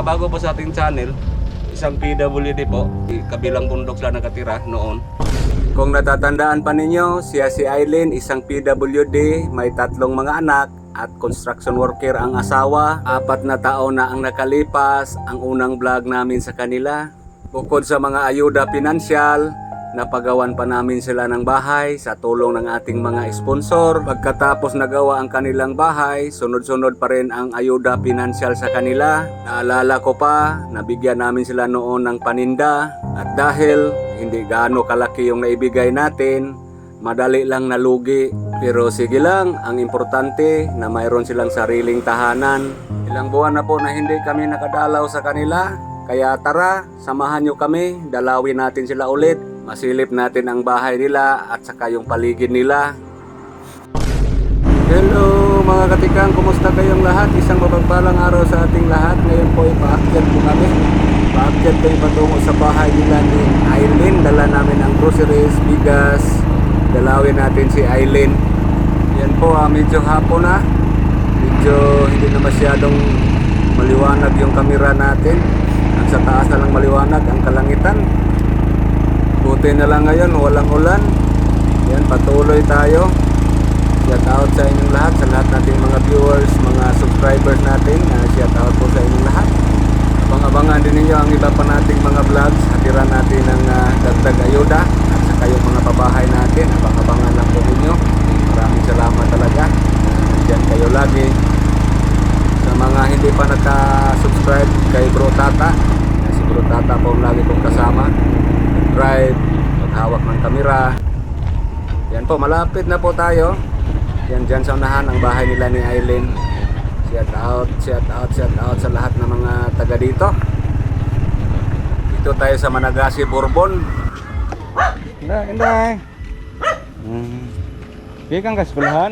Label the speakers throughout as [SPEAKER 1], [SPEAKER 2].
[SPEAKER 1] mga bago po sa ating channel, isang PWD po, kabilang bundok sila nakatira noon. Kung natatandaan pa ninyo, siya si Aileen, isang PWD, may tatlong mga anak at construction worker ang asawa. Apat na taon na ang nakalipas, ang unang vlog namin sa kanila. Bukod sa mga ayuda pinansyal, napagawan pa namin sila ng bahay sa tulong ng ating mga sponsor. Pagkatapos nagawa ang kanilang bahay, sunod-sunod pa rin ang ayuda pinansyal sa kanila. Naalala ko pa, nabigyan namin sila noon ng paninda. At dahil hindi gaano kalaki yung naibigay natin, madali lang nalugi. Pero sige lang, ang importante na mayroon silang sariling tahanan. Ilang buwan na po na hindi kami nakadalaw sa kanila. Kaya tara, samahan nyo kami, dalawin natin sila ulit. Masilip natin ang bahay nila at saka yung paligid nila. Hello mga katikang, kumusta kayong lahat? Isang mapagpalang araw sa ating lahat. Ngayon po ay paakyat po kami. Paakyat kayo patungo sa bahay nila ni Aileen. Dala namin ang groceries, bigas. Dalawin natin si Aileen. Yan po, ah, medyo hapon na. Medyo hindi na masyadong maliwanag yung kamera natin. At sa taas na lang maliwanag ang kalangitan. Buti na lang ngayon, walang ulan. Yan, patuloy tayo. Shout out sa inyong lahat, sa lahat nating mga viewers, mga subscribers natin. Uh, shout out po sa inyong lahat. Abang-abangan din ninyo ang iba pa nating mga vlogs. Hatiran natin ng ah, dagdag ayuda at saka yung mga pabahay natin. Abang-abangan lang po ninyo. Maraming salamat talaga. Uh, Diyan kayo lagi. Sa mga hindi pa naka-subscribe kay Bro Tata, uh, si Bro Tata po lagi kong kasama. Drive, maghawak ng kamera. Yan po, malapit na po tayo. Yan dyan sa unahan ang bahay nila ni Aileen. Shout out, shout out, shout out sa lahat ng mga taga dito. Dito tayo sa Managasi, Bourbon. Inday, inday. Hmm. Di kang kaskulahan?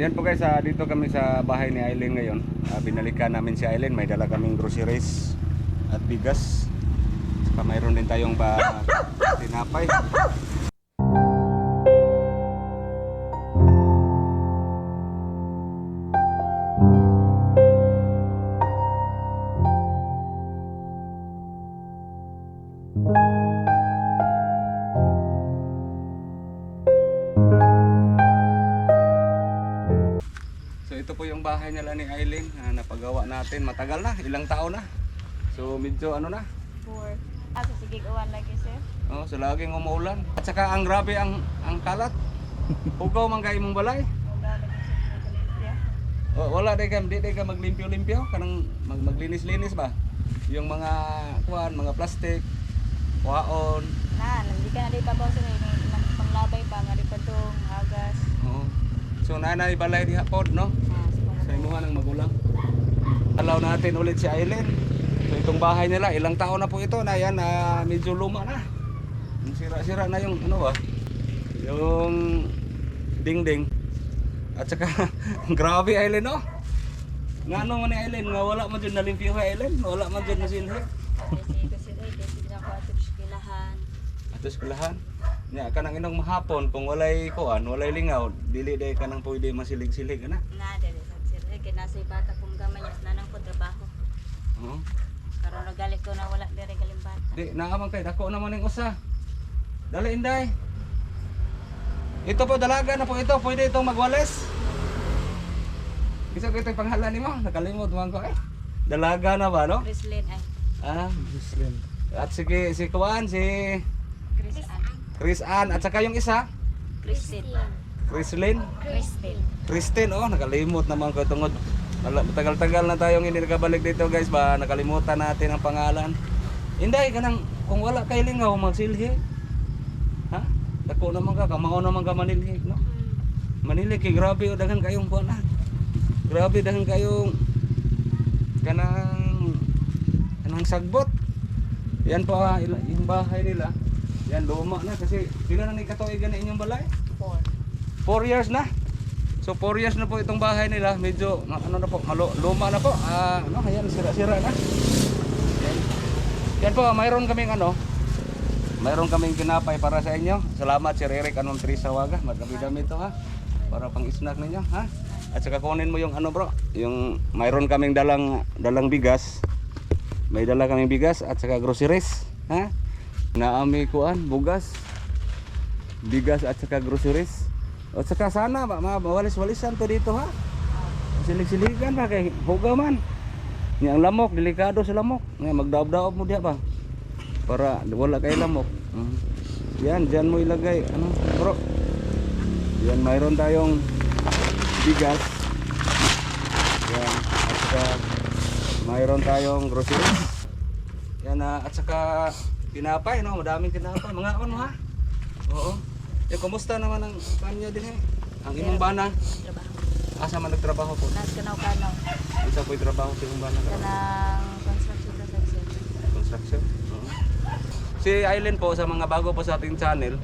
[SPEAKER 1] Yan po guys, ah, dito kami sa bahay ni Aileen ngayon. Ah, binalikan namin si Aileen, may dala kaming groceries at bigas. Saka mayroon din tayong ba tinapay. Bahay nila ni Aileen na napagawa natin. Matagal na, ilang taon na. So medyo ano na,
[SPEAKER 2] Four. Ah, so sige, gawan lagi, sir.
[SPEAKER 1] oh, so laging umuulan. At saka ang grabe ang ang kalat. Hugaw man kay mong balay.
[SPEAKER 2] Kalipya.
[SPEAKER 1] Oh, wala day ka, di day ka maglimpyo-limpyo kanang mag, maglinis-linis ba? Yung mga kuan, mga plastic, kuhaon.
[SPEAKER 2] Na, hindi ka na di pa ba, sir. May nang panglabay pa, nga di pa dong, agas.
[SPEAKER 1] Oo. So nanay balay diha pod no. Sa imuha ng magulang. Alaw natin ulit si Aileen. So itong bahay nila, ilang taon na po ito na yan, na medyo luma na. Sira-sira na yung ano ba? Yung dingding. At saka grabe Aileen no. Nga ano man ni Aileen, nga wala man dyan nalimpyo kay Aileen, wala man dyan nasinhi.
[SPEAKER 2] Ato eskwelahan.
[SPEAKER 1] Nya kanang inong mahapon kung walay kuan, walay lingaw, dili day kanang pwede masilig-silig ana.
[SPEAKER 2] Na, dali sa sir. Eh, kinasay bata kong gamay niya. Nanang ko trabaho.
[SPEAKER 1] Oo.
[SPEAKER 2] Karon nagalit ko na wala diri kalimbata.
[SPEAKER 1] Di, naaman kay dako naman ning usa. Dali inday. Ito po dalaga na po ito, pwede itong magwales. Isa ko ito pangalan nimo, nakalimot man ko eh. Dalaga na ba no?
[SPEAKER 2] Chrislyn ay.
[SPEAKER 1] Ah, At sige, si Kuan, si
[SPEAKER 2] Chris Ann.
[SPEAKER 1] Chris Ann at saka yung isa,
[SPEAKER 2] Christine.
[SPEAKER 1] Chrislyn.
[SPEAKER 2] Christine.
[SPEAKER 1] Christine, oh, nakalimot naman ko tungod. Matagal-tagal na tayong hindi nakabalik dito guys ba, nakalimutan natin ang pangalan. Inday, kanang kung wala kay lingaw, magsilhi. Ha? Dako naman ka, kamao naman ka manilhi, no? Manilhi, kay grabe, o daghan kayong buwan na. Grabe, daghan kayong kanang kanang sagbot. Yan po ah, yung bahay nila. Yan, luma na kasi sila na ni katuigan na inyong balay.
[SPEAKER 2] Four.
[SPEAKER 1] 4 years na. So 4 years na po itong bahay nila. Medyo ano na po, malo, luma na po. Ah, ano, ayan, sira-sira na. Ayan. Yan po, mayroon kaming ano, mayroon kaming kinapay para sa inyo. Salamat Sir Eric Anong Teresa Waga. Madami-dami ito ha. Para pang snack ninyo ha. At saka kunin mo yung ano bro, yung mayroon kaming dalang dalang bigas. May dala kaming bigas at saka groceries ha. Naami kuan, bugas, bigas at saka groceries. At saka sana ma- ma- mawalis-walisan to dito ha. Silig-siligan pa kay hugaw man. Nga ang lamok, delikado sa lamok. Nga magdaob-daob mo diya ba? Para wala kay lamok. Mhm. Yan, diyan mo ilagay. Ano, bro? Yan, mayroon tayong bigas. Yan, at saka mayroon tayong groceries. Yan, ah, at saka tinapay, no? Madaming tinapay. Mga ano ha? Oo. Eh, kumusta naman ang kanya din eh? Ang imong bana?
[SPEAKER 2] Trabaho.
[SPEAKER 1] Asa man nagtrabaho po?
[SPEAKER 2] Nas kanaw-kanaw.
[SPEAKER 1] Isa po trabaho sa imong bana?
[SPEAKER 2] Kanang construction sa section.
[SPEAKER 1] Construction? Oo. Si Aileen po sa mga bago po sa ating channel,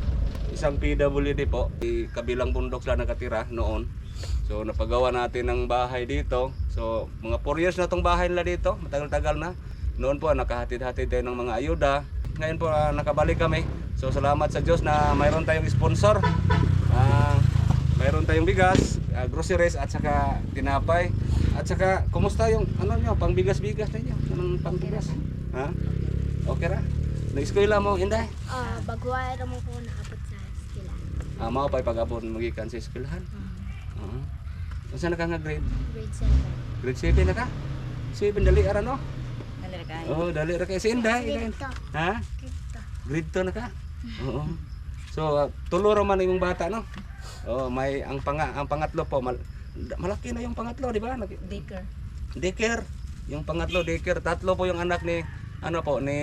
[SPEAKER 1] isang PWD po, di kabilang bundok sila nakatira noon. So napagawa natin ng bahay dito. So mga 4 years na tong bahay nila dito, matagal-tagal na. Noon po nakahatid-hatid tayo ng mga ayuda. Ngayon po ah, nakabalik kami. So salamat sa Diyos na mayroon tayong sponsor. Ah, mayroon tayong bigas, ah, groceries at saka tinapay. At saka kumusta yung ano nyo, pangbigas-bigas ninyo? Anong pangbigas? Ha? Okay ra? Nag-eskwela mo, Inday?
[SPEAKER 3] Ah, baguhay mo po nakapot sa skila.
[SPEAKER 1] Ah, mao pa'y pag-abot magikan sa eskwelahan. Oo. Unsa na ka nga grade?
[SPEAKER 3] Grade 7.
[SPEAKER 1] Grade 7 na ka? 7 dali ara no?
[SPEAKER 2] Dali ra kayo.
[SPEAKER 1] Oh, dali ra kay si Inday. Inday.
[SPEAKER 3] Grade 2.
[SPEAKER 1] Ha?
[SPEAKER 3] Grade
[SPEAKER 1] 2 na ka? Oo. So, uh, tulo ra man imong bata no? Oh, may ang panga ang pangatlo po mal, malaki na yung pangatlo, di ba?
[SPEAKER 2] Baker.
[SPEAKER 1] Daycare. Yung pangatlo daycare, tatlo po yung anak ni ano po ni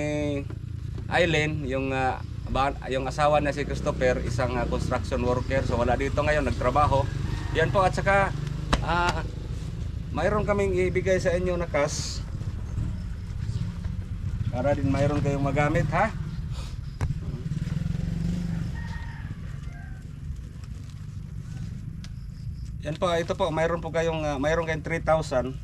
[SPEAKER 1] Aileen, yung ba- yung asawa na si Christopher, isang ah, construction worker. So wala dito ngayon, nagtrabaho. Yan po at saka ah mayroon kaming ibigay sa inyo na cash. Para din mayroon kayong magamit, ha? Yan po, ito po, mayroon po kayong ah, mayroon kayong 3,000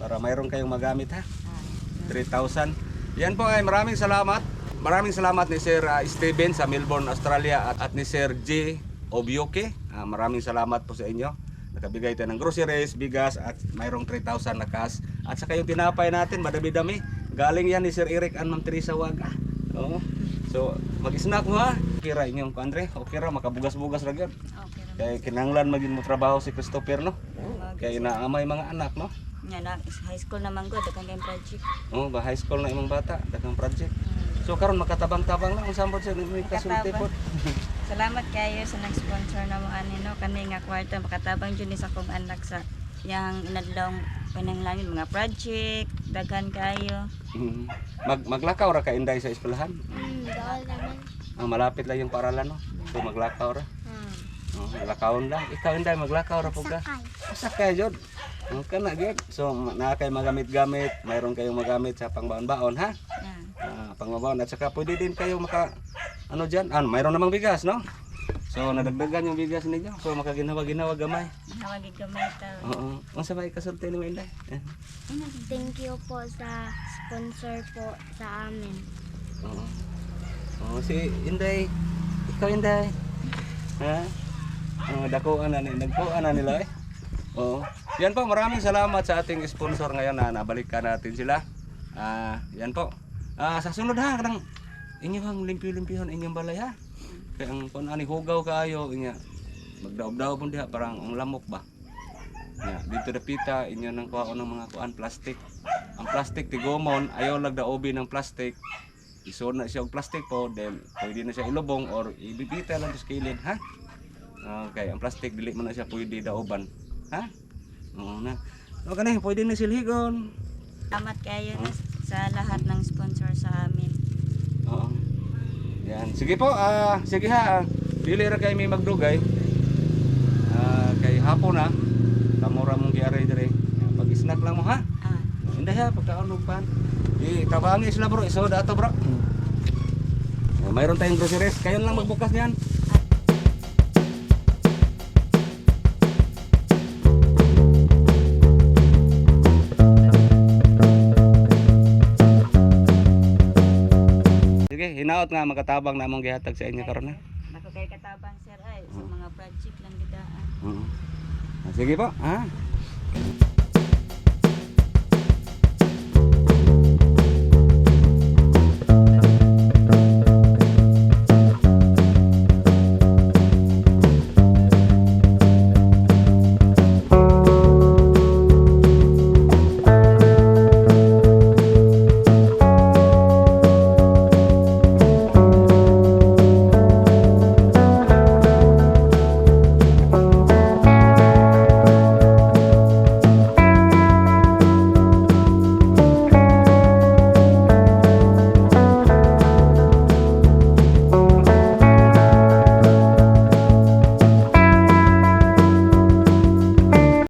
[SPEAKER 1] para mayroon kayong magamit ha.
[SPEAKER 2] Ah.
[SPEAKER 1] 3,000. Yan po ay maraming salamat. Maraming salamat ni Sir ah, Steven sa Melbourne, Australia at, at ni Sir J. Obioke. Ah, maraming salamat po sa inyo. Nakabigay tayo ng groceries, bigas at mayroong 3,000 na cash. At saka yung tinapay natin, madami-dami. Galing yan ni Sir Eric and Ma'am Teresa Waga. Oo. So, mag-snack mo ha. Kira inyong Andre. Okay ra, makabugas-bugas ra gyud.
[SPEAKER 2] Okay ra.
[SPEAKER 1] Kaya kinanglan maging mo trabaho si Christopher no. Kaya inaamay mga anak no.
[SPEAKER 2] Nya na high school naman ko dakan kay project.
[SPEAKER 1] Oh, ba high school na imong bata, dagang project.
[SPEAKER 2] Mm.
[SPEAKER 1] So karon makatabang-tabang lang unsa mo sa may kasulti po.
[SPEAKER 2] Salamat kayo sa nag-sponsor na mo ani no kani nga kwarta makatabang jud ni sa kong anak sa yang inadlong pananglangin mga project daghan kayo.
[SPEAKER 1] Mhm. Mag maglakaw ra ka inday sa eskwelahan.
[SPEAKER 3] Bawal naman.
[SPEAKER 1] Ang malapit lang yung paaralan no. So maglakaw ra. Oh, maglakawon lang. Ikaw inday maglakaw ra po ka.
[SPEAKER 3] Sakay.
[SPEAKER 1] Jud. Oh, kana gyud. So naa kay magamit-gamit, mayroon kayong magamit sa pangbaon-baon ha.
[SPEAKER 2] Yan.
[SPEAKER 1] Ah, pangbaon at saka pwede din kayo maka ano diyan, ah, mayroon namang bigas no. So nadagdagan yung bigas ninyo. So makaginawa-ginawa gamay.
[SPEAKER 2] Nawagig gamay ta.
[SPEAKER 1] Oo. Unsa ba ikasulti ni mo? Eh.
[SPEAKER 3] Thank you po sa sponsor po sa amin.
[SPEAKER 1] Oo. Oo, si Inday. Ikaw Inday. Ha? Oh, dakuan na nagkuan na nila eh. Oo. Yan po, maraming salamat sa ating sponsor ngayon na nabalikan natin sila. Ah, yan po. Ah, sa sunod ha, kanang inyong limpyo-limpyon inyong balay ha. Kaya ang kung ani hugaw kayo inya magdaob-daob mo diha parang ang lamok ba. Ya, dito dapita inyo nang kuha ng mga kuan plastic. Ang plastic tigomon ayaw lag daobi ng plastic isun na siya og plastic po then pwede na siya ilubong or ibibita lang sa kilid ha okay ang plastic dili mo na siya pwede daoban ha? Oo na. O kani pwede na silhigon
[SPEAKER 2] Salamat kayo na sa lahat ng sponsor sa amin.
[SPEAKER 1] oo yan. Sige po ah sige ha. Dili ra kay may magdugay ah kay hapon na. Kamura mong giaray dire. Pag snack lang mo ha?
[SPEAKER 2] Ah.
[SPEAKER 1] Hindi ha, pagkaon og pan. Eh, tabangi sila bro, isoda ato bro. Eh, mayroon tayong groceries, kayo lang magbukas niyan. hinaot nga makatabang na mong gihatag sa inyo karon ha.
[SPEAKER 2] Bako katabang sir ay sa mm. mga project lang gidaan.
[SPEAKER 1] Uh -huh. Mm. Ah, sige po, ha?